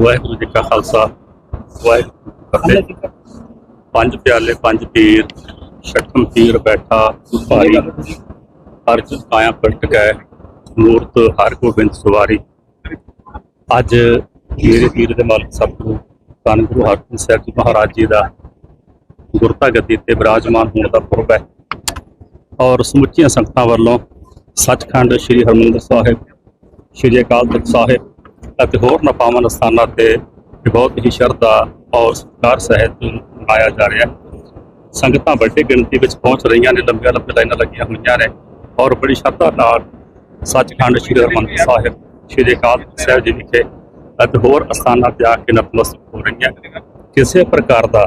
ਵਾਹਿਗੁਰੂ ਜੀ ਕਾ ਖਾਲਸਾ, ਵਾਹਿਗੁਰੂ ਜੀ ਕੀ ਫਤਿਹ। ਪੰਜ ਪਿਆਲੇ, ਪੰਜ ਪੀਰ ਛਠਮ ਪੀਰ ਬੈਠਾ ਭਾਰੀ ਅਰਜ ਕਾਇਆ ਪਲਟ ਗਏ ਮੂਰਤ ਹਰ ਗੋਬਿੰਦ ਸਵਾਰੀ। ਅੱਜ ਮੇਰੇ ਪੀਰ ਦੇ ਮਾਲਕ ਸਭ ਸਤਿਗੁਰੂ ਧੰਨ ਗੁਰੂ ਹਰਗੋਬਿੰਦ ਸਾਹਿਬ ਜੀ ਮਹਾਰਾਜ ਜੀ ਦਾ ਗੁਰਤਾ ਗੱਦੀ ਤੇ ਬਿਰਾਜਮਾਨ ਹੋਣ ਦਾ ਪੁਰਬ ਹੈ। ਔਰ ਸਮੁੱਚੀਆਂ ਸੰਗਤਾਂ ਵੱਲੋਂ ਸੱਚਖੰਡ ਸ੍ਰੀ ਹਰਮੰਦਰ ਸਾਹਿਬ, ਸ੍ਰੀ ਅਕਾਲ ਤਖਤ ਸਾਹਿਬ ਅਤੇ ਹੋਰ ਨਪਾਵਨ ਸਥਾਨਾਂ ਤੇ ਬਹੁਤ ਹੀ ਸ਼ਰਧਾ ਔਰ ਸਤਿਕਾਰ ਸਹਿਤ ਮਨਾਇਆ ਜਾ ਰਿਹਾ ਹੈ। ਸੰਗਤਾਂ ਵੱਡੀ ਗਿਣਤੀ ਵਿੱਚ ਪਹੁੰਚ ਰਹੀਆਂ ਨੇ, ਲੰਬੀਆਂ ਲੰਬੀਆਂ ਲਾਈਨਾਂ ਲੱਗੀਆਂ ਹੋਈਆਂ ਨੇ ਔਰ ਬੜੀ ਸ਼ਰਧਾ ਨਾਲ ਸੱਚਖੰਡ ਸ੍ਰੀ ਹਰਮੰਦਰ ਸਾਹਿਬ, ਸ੍ਰੀ ਅਕਾਲ ਤਖਤ ਸਾਹਿਬ ਜੀ ਵਿਖੇ ਅਤੇ ਹੋਰ ਅਸਥਾਨਾਂ ਤੇ ਆ ਕੇ ਨਤਮਸਤਕ ਹੋ ਰਹੀਆਂ ਕਿਸੇ ਪ੍ਰਕਾਰ ਦਾ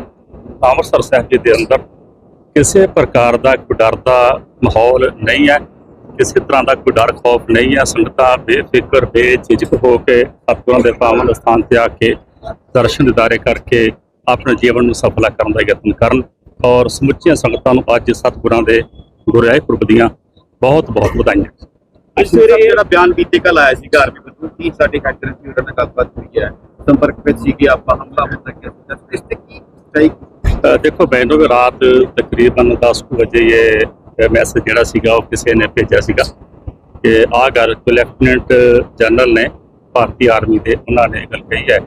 ਅੰਮ੍ਰਿਤਸਰ ਸਾਹਿਬ ਜੀ ਦੇ ਅੰਦਰ ਕਿਸੇ ਪ੍ਰਕਾਰ ਦਾ ਕੋਈ ਡਰ ਦਾ ਮਾਹੌਲ ਨਹੀਂ ਹੈ। ਕਿਸੇ ਤਰ੍ਹਾਂ ਦਾ ਕੋਈ ਡਰ ਖੌਫ ਨਹੀਂ ਹੈ ਸੰਗਤਾਂ ਬੇਫਿਕਰ ਬੇਝਿਜਕ ਹੋ ਕੇ ਸਤਿਗੁਰਾਂ ਦੇ ਪਾਵਨ ਸਥਾਨ ਤੇ ਆ ਕੇ ਦਰਸ਼ਨ ਦਿਦਾਰੇ ਕਰਕੇ ਆਪਣੇ ਜੀਵਨ ਨੂੰ ਸਫਲਾ ਕਰਨ ਦਾ ਯਤਨ ਕਰਨ ਔਰ ਸਮੁੱਚੀਆਂ ਸੰਗਤਾਂ ਨੂੰ ਅੱਜ ਸਤਿਗੁਰਾਂ ਦੇ ਗੁਰਿਆਏ ਪੁਰਬ ਦੀਆਂ ਬਹੁਤ ਬਹੁਤ ਵਧਾਈਆਂ। ਅੱਜ ਸਵੇਰੇ ਜਿਹੜਾ ਬਿਆਨ ਬੀਤੇ ਕੱਲ ਆਇਆ ਸੀ ਘਰ ਵਿੱਚ ਕੀ ਸਾਡੇ ਖੱਟਰ ਸੀ ਉਹਨਾਂ ਨਾਲ ਗੱਲਬਾਤ ਹੋਈ ਹੈ ਸੰਪਰਕ ਵਿੱਚ ਸੀ ਕਿ ਆਪਾਂ ਹਮਲਾ ਹੋ ਸਕਿਆ ਸੀ ਇਸ ਤੇ ਕੀ ਦੇਖੋ ਵੀ ਰਾਤ ਤਕਰੀਬਨ 10 ਕੁ ਵਜੇ ਇਹ ਮੈਸੇਜ ਜਿਹੜਾ ਸੀਗਾ ਉਹ ਕਿਸੇ ਨੇ ਭੇਜਿਆ ਸੀਗਾ ਕਿ ਆਹ ਗੱਲ ਲੈਫਟੀਨੈਂਟ ਜਨਰਲ ਨੇ ਭਾਰਤੀ ਆਰਮੀ ਦੇ ਉਹਨਾਂ ਨੇ ਗੱਲ ਕਹੀ ਹੈ।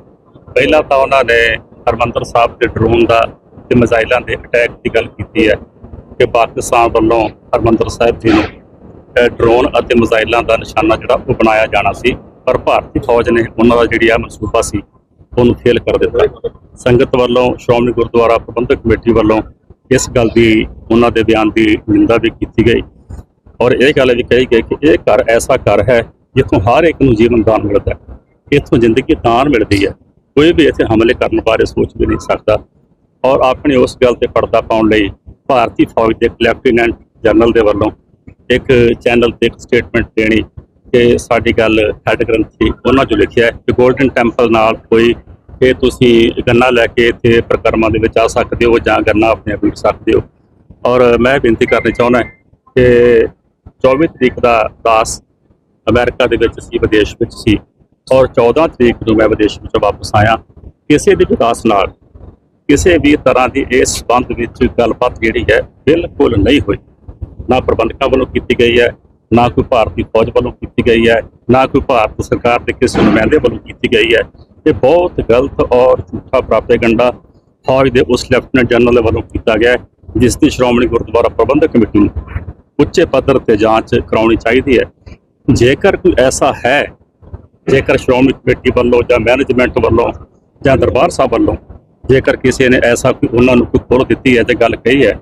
ਪਹਿਲਾਂ ਤਾਂ ਉਹਨਾਂ ਨੇ ਹਰਮੰਦਰ ਸਾਹਿਬ ਦੇ ਡਰੋਨ ਦਾ ਤੇ ਮਿਜ਼ਾਈਲਾਂ ਦੇ ਅਟੈਕ ਦੀ ਗੱਲ ਕੀਤੀ ਹੈ ਕਿ ਪਾਕਿਸਤਾਨ ਵੱਲੋਂ ਹਰਮੰਦਰ ਸਾਹਿਬ ਜੀ ਨੂੰ ਡਰੋਨ ਅਤੇ ਮਿਜ਼ਾਈਲਾਂ ਦਾ ਨਿਸ਼ਾਨਾ ਜਿਹੜਾ ਉਹ ਬਣਾਇਆ ਜਾਣਾ ਸੀ, ਪਰ ਭਾਰਤੀ ਫੌਜ ਨੇ ਉਹਨਾਂ ਦਾ ਜਿਹੜੀ ਆ ਮਨਸੂਬਾ ਸੀ, ਉਹਨੂੰ ਫੇਲ ਕਰ ਦਿੱਤਾ। ਸੰਗਤ ਵੱਲੋਂ ਸ਼੍ਰੋਮਣੀ ਗੁਰਦੁਆਰਾ ਪ੍ਰਬੰਧਕ ਕਮੇਟੀ ਵੱਲੋਂ ਇਸ ਗੱਲ ਦੀ ਉਹਨਾਂ ਦੇ ਬਿਆਨ ਦੀ ਨਿੰਦਾ ਵੀ ਕੀਤੀ ਗਈ। ਔਰ ਇਹ ਗੱਲ ਵੀ ਕਹੀ ਗਈ ਕਿ ਇਹ ਘਰ ਐਸਾ ਘਰ ਹੈ ਜਿੱਥੋਂ ਹਰ ਇੱਕ ਨੂੰ ਜੀਵਨ ਦਾਨ ਮਿਲਦਾ ਹੈ। ਇੱਥੋਂ ਜ਼ਿੰਦਗੀ ਦਾਨ ਮਿਲਦੀ ਹੈ। ਕੋਈ ਵੀ ਇੱਥੇ ਹਮਲੇ ਕਰਨ ਬਾਰੇ ਸੋਚ ਵੀ ਨਹੀਂ ਸਕਦਾ। ਔਰ ਆਪਣੀ ਉਸ ਗੱਲ ਤੇ ਪਰਦਾ ਪਾਉਣ ਲਈ ਭਾਰਤੀ ਫੌਜ ਦੇ ਲੈਫਟੀਨੈਂਟ ਜਨਰਲ ਦੇ ਵੱਲੋਂ ਇੱਕ ਚੈਨਲ ਤੇ ਇੱਕ ਸਟੇਟਮੈਂਟ ਦੇਣੀ ਕਿ ਸਾਡੀ ਗੱਲ ਹੈਡ ਗ੍ਰੰਥੀ ਉਹਨਾਂ ਜੋ ਲਿਖਿਆ ਕਿ 골ਡਨ ਟੈਂਪਲ ਨਾਲ ਕੋਈ ਇਹ ਤੁਸੀਂ ਗੰਨਾ ਲੈ ਕੇ ਇੱਥੇ ਪ੍ਰਕਰਮਾਂ ਦੇ ਵਿੱਚ ਆ ਸਕਦੇ ਹੋ ਜਾਂ ਗੰਨਾ ਆਪਣੇ ਆਪ ਸਕਦੇ ਹੋ। ਔਰ ਮੈਂ ਬੇਨਤੀ ਕਰਨੀ ਚਾਹੁੰਦਾ ਕਿ 24 ਤਰੀਕ ਦਾ ਦਾਸ ਅਮਰੀਕਾ ਦੇ ਵਿੱਚ ਸੀ, ਵਿਦੇਸ਼ ਵਿੱਚ ਸੀ ਔਰ 14 ਤਰੀਕ ਨੂੰ ਮੈਂ ਵਿਦੇਸ਼ ਵਿੱਚੋਂ ਵਾਪਸ ਆਇਆ। ਕਿਸੇ ਵੀ ਵਿਕਾਸ ਨਾਲ ਕਿਸੇ ਵੀ ਤਰ੍ਹਾਂ ਦੀ ਇਸ ਸੰਬੰਧ ਵਿੱਚ ਗੱਲਬਾਤ ਜਿਹੜੀ ਹੈ ਬਿਲਕੁਲ ਨਹੀਂ ਹੋਈ। ਨਾ ਪ੍ਰਬੰਧਕਾਂ ਵੱਲੋਂ ਕੀਤੀ ਗਈ ਹੈ, ਨਾ ਕੋਈ ਭਾਰਤੀ ਫੌਜ ਵੱਲੋਂ ਕੀਤੀ ਗਈ ਹੈ, ਨਾ ਕੋਈ ਭਾਰਤ ਸਰਕਾਰ ਦੇ ਕਿਸੇ ਨੁਮਾਇੰਦੇ ਵੱਲੋਂ ਕੀਤੀ ਗਈ ਹੈ। ਇਹ ਬਹੁਤ ਗਲਤ ਔਰ ਝੂਠਾ ਪ੍ਰਾਪੇਗੰਡਾ ਫੌਜ ਦੇ ਉਸ ਲੈਫਟੀਨੈਂਟ ਜਨਰਲ ਵੱਲੋਂ ਕੀਤਾ ਗਿਆ ਜਿਸ ਦੀ ਸ਼੍ਰੋਮਣੀ ਗੁਰਦੁਆਰਾ ਪ੍ਰਬੰਧਕ ਕਮੇਟੀ ਨੂੰ ਉੱਚੇ ਪੱਧਰ ਤੇ ਜਾਂਚ ਕਰਾਉਣੀ ਚਾਹੀਦੀ ਹੈ। ਜੇਕਰ ਕੋਈ ਐਸਾ ਹੈ ਜੇਕਰ ਸ਼੍ਰੋਮਣੀ ਕਮੇਟੀ ਵੱਲੋਂ ਜਾਂ ਮੈਨੇਜਮੈਂਟ ਵੱਲੋਂ ਜਾਂ ਦਰਬਾਰ ਸਾਹਿਬ ਵੱਲੋਂ ਜੇਕਰ ਕਿਸੇ ਨੇ ਐਸਾ ਕੋਈ ਉਹਨਾਂ ਨੂੰ ਕੋਈ ਖੋਲ ਦਿੱਤੀ ਹੈ ਤੇ ਗੱਲ ਕਹੀ ਹੈ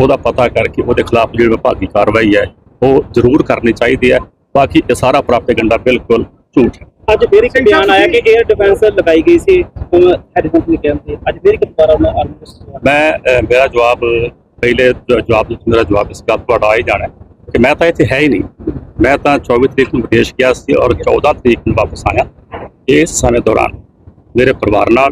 ਉਹਦਾ ਪਤਾ ਕਰਕੇ ਉਹਦੇ ਖਿਲਾਫ ਜਿਹੜੀ ਵਿਭਾਗੀ ਕਾਰਵਾਈ ਹੈ ਉਹ ਜ਼ਰੂਰ ਕਰਨੀ ਚਾਹੀਦੀ ਹੈ। ਬਾਕੀ ਇਹ ਸਾਰਾ ਪ੍ਰਾਪੇਗੰਡਾ ਬਿਲਕੁਲ ਝੂਠ ਹੈ। ਅੱਜ ਫਿਰ ਇੱਕ ਬਿਆਨ ਆਇਆ ਕਿ 에ਅਰ ਡਿਫੈਂਸ ਲਗਾਈ ਗਈ ਸੀ ਹੈਰੀਸਨ ਦੇ ਕੈਂਪ ਤੇ ਅੱਜ ਫਿਰ ਇੱਕ ਦੁਬਾਰਾ ਉਹਨਾਂ ਆਰਮੀ ਦੇ ਮੈਂ ਮੇਰਾ ਜਵਾਬ ਪਹਿਲੇ ਜਵਾਬ ਵਿੱਚ ਮੇਰਾ ਜਵਾਬ ਇਸ ਗੱਲ ਤੁਹਾਡਾ ਆ ਹੀ ਜਾਣਾ ਹੈ ਕਿ ਮੈਂ ਤਾਂ ਇੱਥੇ ਹੈ ਹੀ ਨਹੀਂ। ਮੈਂ ਤਾਂ 24 ਤਰੀਕ ਨੂੰ ਵਿਦੇਸ਼ ਗਿਆ ਸੀ ਔਰ 14 ਤਰੀਕ ਨੂੰ ਵਾਪਸ ਆਇਆ ਇਸ ਸਮੇਂ ਦੌਰਾਨ। ਮੇਰੇ ਪਰਿਵਾਰ ਨਾਲ,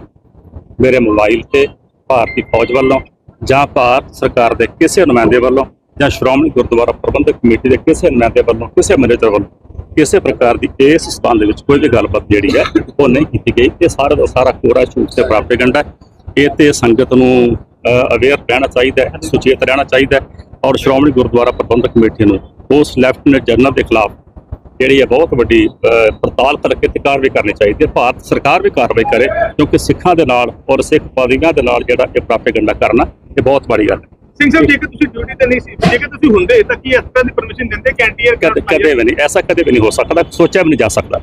ਮੇਰੇ ਮੋਬਾਈਲ ਤੇ ਭਾਰਤੀ ਫੌਜ ਵੱਲੋਂ ਜਾਂ ਭਾਰਤ ਸਰਕਾਰ ਦੇ ਕਿਸੇ ਨੁਮਾਇੰਦੇ ਵੱਲੋਂ ਜਾਂ ਸ਼੍ਰੋਮਣੀ ਗੁਰਦੁਆਰਾ ਪ੍ਰਬੰਧਕ ਕਮੇਟੀ ਦੇ ਕਿਸੇ ਨੁਮਾਇੰਦੇ ਵੱਲੋਂ, ਕਿਸੇ ਮੈਨੇਜਰ ਵੱਲੋਂ, ਕਿਸੇ ਪ੍ਰਕਾਰ ਦੀ ਇਸ ਸਬੰਧ ਦੇ ਵਿੱਚ ਕੋਈ ਵੀ ਗੱਲਬਾਤ ਜਿਹੜੀ ਹੈ ਉਹ ਨਹੀਂ ਕੀਤੀ ਗਈ। ਇਹ ਸਾਰਾ ਦਾ ਸਾਰਾ ਕੋਰਾ ਝੂਠ ਤੇ ਪ੍ਰਾਪੇਗੰਡਾ ਹੈ। ਇਹ ਤੇ ਸੰਗਤ ਨੂੰ ਅਵੇਅਰ ਰਹਿਣਾ ਚਾਹੀਦਾ ਹੈ ਸੁਚੇਤ ਰਹਿਣਾ ਚਾਹੀਦਾ ਹੈ ਔਰ ਸ਼੍ਰੋਮਣੀ ਗੁਰਦੁਆਰਾ ਪ੍ਰਬੰਧਕ ਕਮੇਟੀ ਨੂੰ ਉਸ ਲੈਫਟੀਨੈਂਟ ਜਨਰਲ ਦੇ ਖਿਲਾਫ ਜਿਹੜੀ ਹੈ ਬਹੁਤ ਵੱਡੀ ਪੜਤਾਲ ਕਰਕੇ ਤੇ ਕਾਰਵਾਈ ਕਰਨੀ ਚਾਹੀਦੀ ਹੈ। ਭਾਰਤ ਸਰਕਾਰ ਵੀ ਕਾਰਵਾਈ ਕਰੇ ਕਿਉਂਕਿ ਸਿੱਖਾਂ ਦੇ ਨਾਲ ਔਰ ਸਿੱਖ ਪਾਦਰੀਆਂ ਦੇ ਨਾਲ ਜਿਹੜਾ ਇਹ ਪ੍ਰਾਪੇਗੰਡਾ ਕਰਨਾ ਇਹ ਬਹੁਤ ਮਾੜੀ ਗੱਲ ਹੈ। ਸਿੰਘ ਸਾਹਿਬ ਜੇਕਰ ਤੁਸੀਂ ਡਿਊਟੀ ਤੇ ਨਹੀਂ ਸੀ ਜੇਕਰ ਤੁਸੀਂ ਹੁੰਦੇ ਤਾਂ ਕੀ ਇਸ ਤਰ੍ਹਾਂ ਦੀ ਪਰਮਿਸ਼ਨ ਦਿੰਦੇ? ਕੈਂਟੀਅਰ ਕਦੇ ਵੀ ਨਹੀਂ ਐਸਾ ਕਦੇ ਵੀ ਨਹੀਂ ਹੋ ਸਕਦਾ ਸੋਚਿਆ ਵੀ ਨਹੀਂ ਜਾ ਸਕਦਾ।